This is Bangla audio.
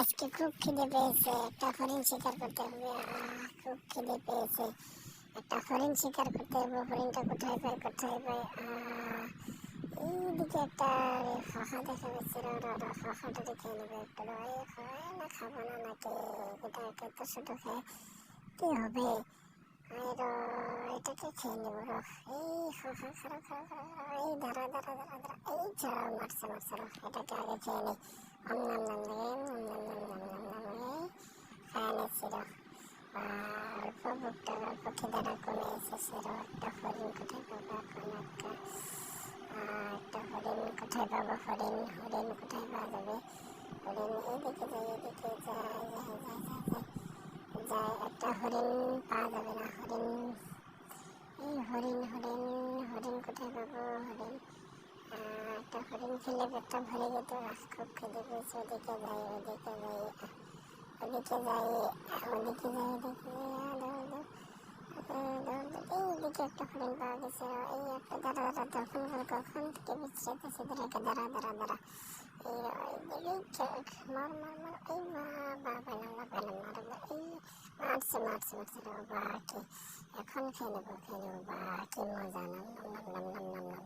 আজকে খুব খিদে পেয়েছে একটা হরিণ শিকার করতে হবে। খুব খিদে পেয়েছে। একটা হরিণ শিকার করতে হবে হরিণটা কোথায় পাই কোথায় আহ, এইদিকে একটা ফাঁকা দেখা ওরা ফাঁকাটা দেখে নেবে একটা। খায় না খাব না নাকি? এটা এত ছোট খায় কি হবে? এটাকে খেয়ে নেব এই ফাঁকা খারাপ খারাপ এই দাঁড়া দাঁড়া দাঁড়া দাঁড়া। এই ছাড়া মারছে মারছে এটাকে আগে খেয়ে নিই। ফ্যানে ছিল অল্প বুকটা অল্প খিদারা কমে এসেছিল একটা হরিণ কোথায় পাবো এখন একটা একটা হরিণ কোথায় পাবো হরিণ হরিণ কোথায় হরিণ পাওয়া যাবে না একটা হরিণ খেলে পেটটা ভরে যেত আজ খুব খেতে পেয়েছে, ওদিকে যাই ওদিকে যাই ওদিকে যাই ওদিকে যাই, ওদিকে এইদিকে একটা হরিণ পাওয়া গেছে, এই একটা দাঁড়া দাঁড়া তখন কখন থেকে বিচ্ছেদ আছে দাঁড়া দাঁড়া দাঁড়া দাঁড়া মার মার মার, এই না না এখন খেয়ে নেব খেয়ে নেব বা কি মজা নাম